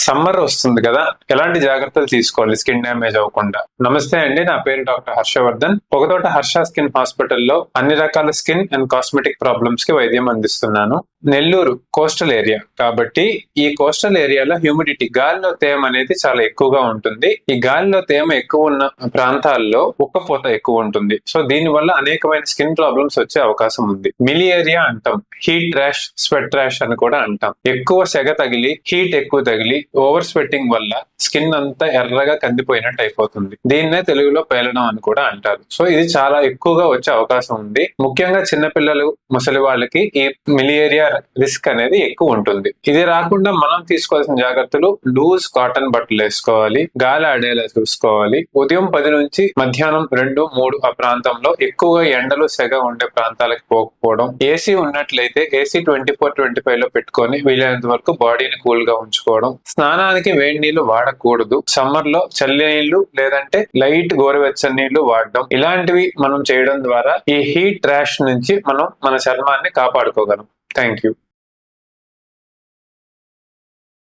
Summer వస్తుంది కదా ఎలాంటి జాగ్రత్తలు తీసుకోవాలి? స్కిన్ డ్యామేజ్ అవ్వకుండా. నమస్తే అండి నా పేరు డాక్టర్ హర్షవర్ధన్. పొగతోట హర్ష స్కిన్ హాస్పిటల్లో అన్ని రకాల స్కిన్ అండ్ కాస్మెటిక్ ప్రాబ్లమ్స్కి వైద్యం అందిస్తున్నాను. నెల్లూరు కోస్టల్ ఏరియా కాబట్టి ఈ కోస్టల్ ఏరియాలో హ్యూమిడిటీ గాలిలో తేమ అనేది చాలా ఎక్కువగా ఉంటుంది. ఈ గాలిలో తేమ ఎక్కువ ఉన్న ప్రాంతాల్లో ఉక్కపోత ఎక్కువ ఉంటుంది. సో దీని వల్ల అనేకమైన స్కిన్ ప్రాబ్లమ్స్ వచ్చే అవకాశం ఉంది. మిలి ఏరియా అంటాం. హీట్ ర్యాష్ స్వెట్ ర్యాష్ అని కూడా అంటాం. ఎక్కువ సెగ తగిలి హీట్ ఎక్కువ తగిలి ఓవర్ స్వెట్టింగ్ వల్ల స్కిన్ అంతా ఎర్రగా కందిపోయినట్టు అయిపోతుంది. దీన్నే తెలుగులో పేలడం అని కూడా అంటారు. సో ఇది చాలా ఎక్కువగా వచ్చే అవకాశం ఉంది. ముఖ్యంగా చిన్నపిల్లలు ముసలి వాళ్ళకి ఈ మిలియేరియా రిస్క్ అనేది ఎక్కువ ఉంటుంది. ఇది రాకుండా మనం తీసుకోవాల్సిన జాగ్రత్తలు లూజ్ కాటన్ బట్టలు వేసుకోవాలి గాలి ఆడేలా చూసుకోవాలి. ఉదయం పది నుంచి మధ్యాహ్నం రెండు మూడు ఆ ప్రాంతంలో ఎక్కువగా ఎండలు సెగ ఉండే ప్రాంతాలకు పోకపోవడం ఏసీ ఉన్నట్లయితే ఏసీ ట్వంటీ ఫోర్ ట్వంటీ ఫైవ్లో పెట్టుకొని వీలైనంత వరకు బాడీని కూల్గా ఉంచుకోవడం స్నానానికి వేడి నీళ్ళు వాడకూడదు. సమ్మర్లో చల్లి నీళ్ళు లేదంటే లైట్ గోరువెచ్చని నీళ్ళు వాడడం. ఇలాంటివి మనం చేయడం ద్వారా ఈ హీట్ ర్యాష్ నుంచి మనం మన చర్మాన్ని కాపాడుకోగలం. Thank you